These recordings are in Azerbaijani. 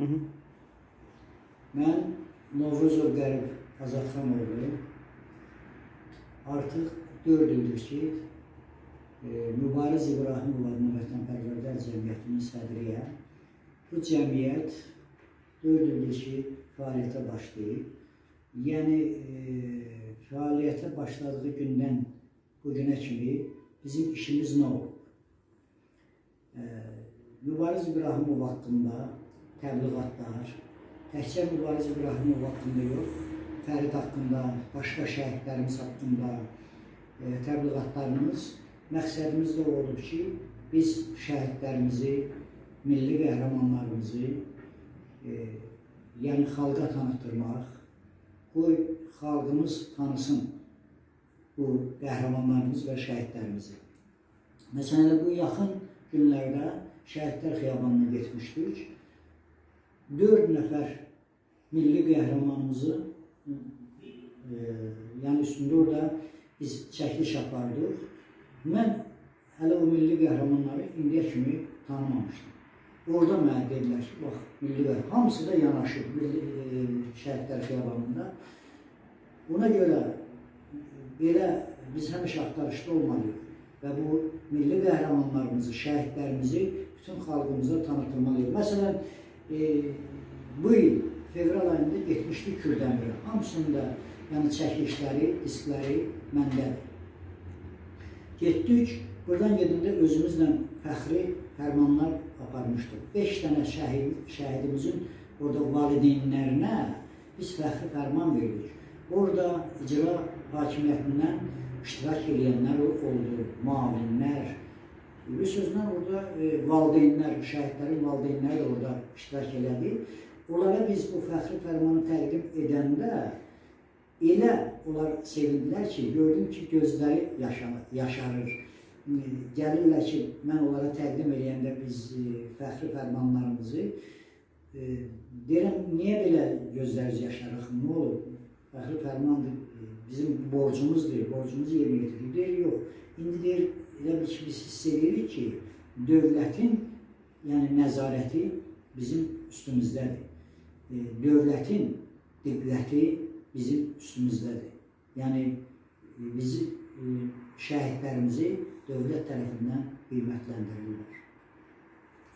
Hı hı. Mən Novruzov Qərib Azadxanoğlu artıq 4 ildir ki, e, Mübariz İbrahimov adlı vətənpərvərlər cəmiyyətinin sədriyəm. Bu cəmiyyət 4 ildir ki, fəaliyyətə başlayıb. Yəni e, fəaliyyətə başladığı gündən bu günə kimi bizim işimiz nə olub? E, Mübariz İbrahimov haqqında təbliğatlar, təkcə Mübariz İbrahimov haqqında yox, Fərid haqqında, başqa şəhidlərimiz haqqında e, təbliğatlarımız məqsədimiz də olub ki, biz şəhidlərimizi, milli qəhrəmanlarımızı e, yəni xalqa tanıtdırmaq, qoy xalqımız tanısın bu qəhrəmanlarımız və şəhidlərimizi. Məsələn, bu yaxın günlərdə Şəhidlər Xiyabanına getmişdik. 4 nəfər milli qəhrəmanımızı e, yəni üstündə orada biz çəkiliş apardıq. Mən hələ o milli qəhrəmanları indiyə kimi tanımamışdım. Orada mənə dedilər ki, bax, milli qəhrəman, hamısı da yanaşıb milli e, şəhidlər xiyabanında. Ona görə belə biz həmişə axtarışda olmalıyıq və bu milli qəhrəmanlarımızı, şəhidlərimizi bütün xalqımıza tanıtılmalıyıq. Məsələn, e, bu il fevral ayında getmişdik Kürdəmirə. Hamısında yəni çəkilişləri, diskləri məndədir. Getdik, buradan gedəndə özümüzlə fəxri fərmanlar aparmışdıq. 5 dənə şəhid, şəhidimizin orada valideynlərinə biz fəxri fərman verdik. Orada icra hakimiyyətindən iştirak edənlər oldu, müavinlər. Bir sözlə orada e, valideynlər, şəhidlərin valideynləri orada iştirak elədi. Onlara biz bu fəxri fərmanı təqdim edəndə elə onlar sevindilər ki, gördüm ki, gözləri yaşanır, yaşarır. Gəlirlər ki, mən onlara təqdim edəndə biz e, fəxri fərmanlarımızı e, deyirəm, niyə belə gözləriniz yaşarıq, nə olur? Fəxri fərmandır, e, bizim borcumuzdur, borcumuzu yerinə yetiririk. Deyir, yox. İndi deyir, elə bir ki, biz hiss edirik ki, dövlətin yəni nəzarəti bizim üstümüzdədir. E, dövlətin diqqəti bizim üstümüzdədir. Yəni e, bizi e, şəhidlərimizi dövlət tərəfindən qiymətləndirirlər.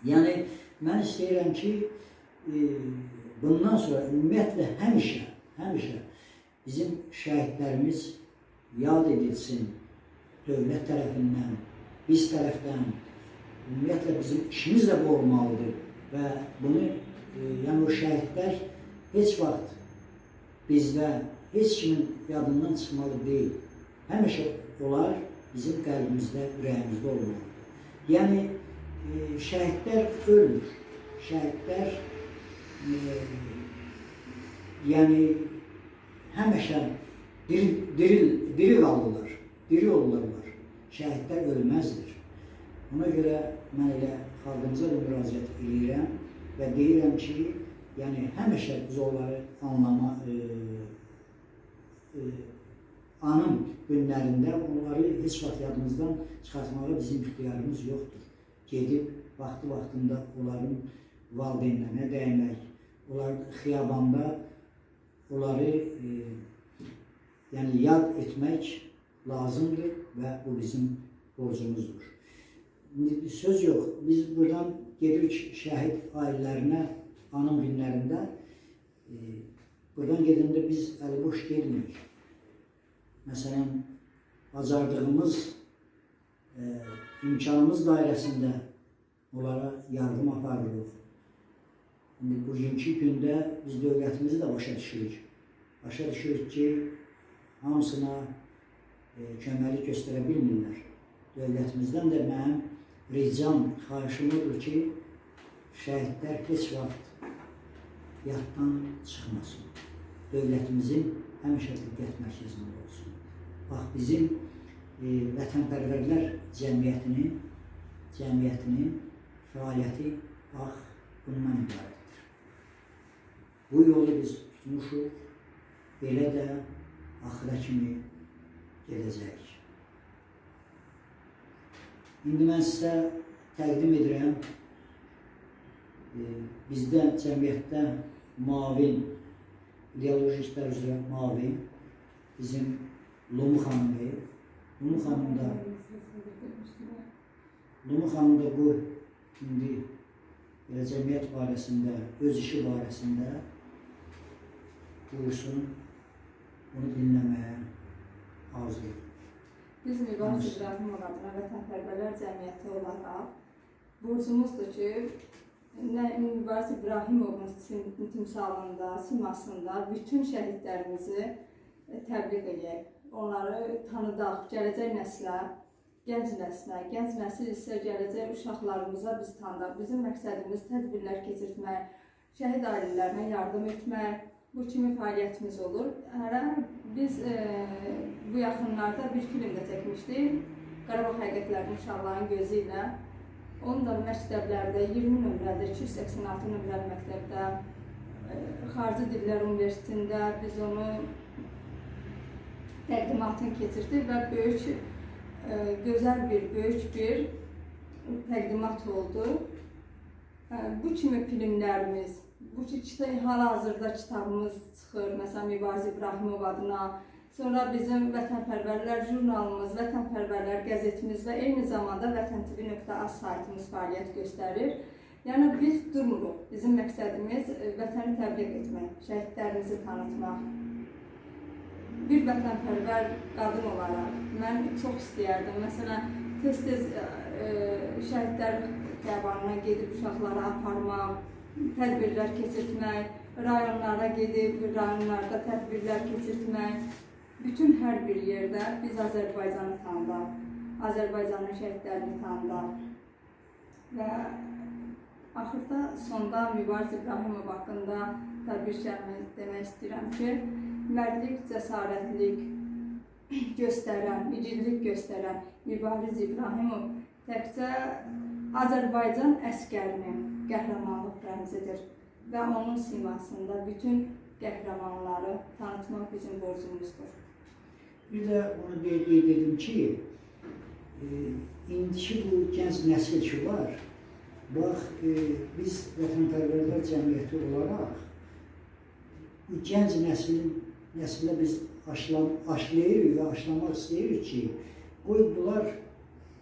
Yəni mən istəyirəm ki, e, bundan sonra ümumiyyətlə həmişə, həmişə bizim şəhidlərimiz yad edilsin dövlət tərəfindən, biz tərəfdən. Ümumiyyətlə bizim işimiz də bu olmalıdır və bunu e, yəni o şəhidlər heç vaxt bizdə heç kimin yadından çıxmalı deyil. Həmişə onlar bizim qəlbimizdə, ürəyimizdə olmalıdır. Yəni e, şəhidlər ölmür. Şəhidlər e, yəni həmişə diri, diri, diri qalırlar, diri olurlar. Şəhidlər ölməzdir. Ona görə mən elə xalqımıza da müraciət edirəm və deyirəm ki, yəni həmişə biz onları anlama, e, e, anım günlərində onları heç vaxt yadımızdan çıxartmağa bizim ixtiyarımız yoxdur. Gedib vaxtı-vaxtında onların valideynlərinə dəymək, onlar xiyabanda onları e, yəni yad etmək lazımdır və bu bizim borcumuzdur. Söz yox, biz buradan gedirik şəhid ailələrinə anım günlərində. E, buradan gedəndə biz əliboş gelmirik. Məsələn, bacardığımız e, imkanımız dairəsində onlara yardım aparırıq. İndi bugünkü gündə biz dövlətimizi də başa düşürük. Başa düşürük ki, hamısına köməklik göstərə bilmirlər. Dövlətimizdən də mənim ricam, xahişim odur ki, şəhidlər heç vaxt yaddan çıxmasın. Dövlətimizin həmişə diqqət mərkəzində olsun. Bax, bizim e, vətənpərvərlər cəmiyyətinin, cəmiyyətinin fəaliyyəti bax, bundan ibarətdir. Bu yolu biz tutmuşuq, belə də axıra kimi gedəcəyik. İndi mən sizə təqdim edirəm e, bizdə cəmiyyətdə mavin, ideolojiklər üzrə mavin bizim Lumu xanımdır. Lumu xanım da Lumu xanım da bu indi elə cəmiyyət barəsində, öz işi barəsində buyursun, bunu dinləməyə hazır. Biz Mübariz İbrahimov adına Vətənpərvərlər Cəmiyyəti olaraq borcumuzdur ki, nə Mübariz İbrahimovun timsalında, simasında bütün şəhidlərimizi e, təbliğ edək. Onları tanıdaq, gələcək nəslə, gənc nəslə, gənc nəsil isə gələcək uşaqlarımıza biz tanıdaq. Bizim məqsədimiz tədbirlər keçirtmək, şəhid ailələrinə yardım etmək, bu kimi fəaliyyətimiz olur. Hələ biz e, bu yaxınlarda bir film də çəkmişdik. Qarabağ həqiqətlərinin uşaqların gözü ilə. Onu da məktəblərdə 20 nömrədə, 286 nömrəli məktəbdə, e, Xarici Dillər Universitetində biz onu təqdimatını keçirdik və böyük e, gözəl bir, böyük bir təqdimat oldu. Bu kimi filmlərimiz, bu ki kitab hal-hazırda kitabımız çıxır, məsələn Mübariz İbrahimov adına, sonra bizim Vətənpərvərlər jurnalımız, Vətənpərvərlər qəzetimiz və eyni zamanda vətəntv.az saytımız fəaliyyət göstərir. Yəni biz durmuruq. Bizim məqsədimiz e, vətəni təbliğ etmək, şəhidlərimizi tanıtmaq. Bir vətənpərvər qadın olaraq mən çox istəyərdim. Məsələn, tez-tez e, e, şəhidlər xiyabanına gedib uşaqları aparmaq, tədbirlər keçirtmək, rayonlara gedib rayonlarda tədbirlər keçirtmək. Bütün hər bir yerdə biz Azərbaycanı tanıdaq, Azərbaycanın şəhidlərini tanıdaq. Və axırda sonda Mübariz İbrahimov haqqında da bir kəlmə demək istəyirəm ki, mərdlik, cəsarətlik göstərən, igidlik göstərən Mübariz İbrahimov təkcə Azərbaycan əskərinin qəhrəmanlıq rəmzidir və onun simasında bütün qəhrəmanları tanıtmaq bizim borcumuzdur. Bir də onu qeyd edim ki, e, indiki bu gənc nəsil ki var, bax e, biz vətənpərvərlər cəmiyyəti olaraq bu gənc nəslin nəslə biz aşlam, aşlayırıq və aşlamaq istəyirik ki, qoy bunlar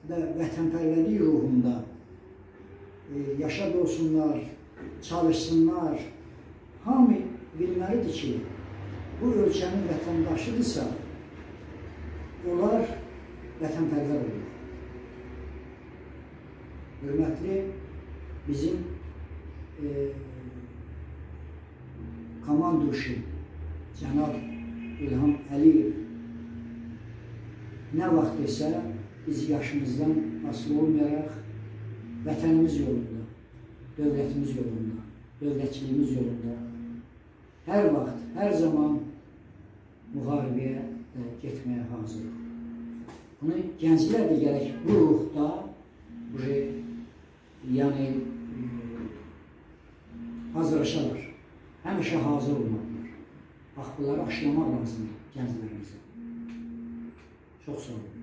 da vətənpərvərlik ruhunda e, yaşad olsunlar, çalışsınlar. Hamı bilməlidir ki, bu ölkənin vətəndaşıdırsa, onlar vətənpərvər olur. Hörmətli bizim e, komanduşu cənab İlham Əliyev nə vaxt desə biz yaşımızdan asılı olmayaraq vətənimiz yolunda, dövlətimiz yolunda, dövlətçiliyimiz yolunda hər vaxt, hər zaman müharibəyə e, getməyə hazırıq. Bunu gənclər də gərək bu ruhda, bu yəni e, hazırlaşarlar. Həmişə hazır olmalıdırlar. Bax, bunları aşılamaq lazımdır gənclərimizə. Çox sağ olun.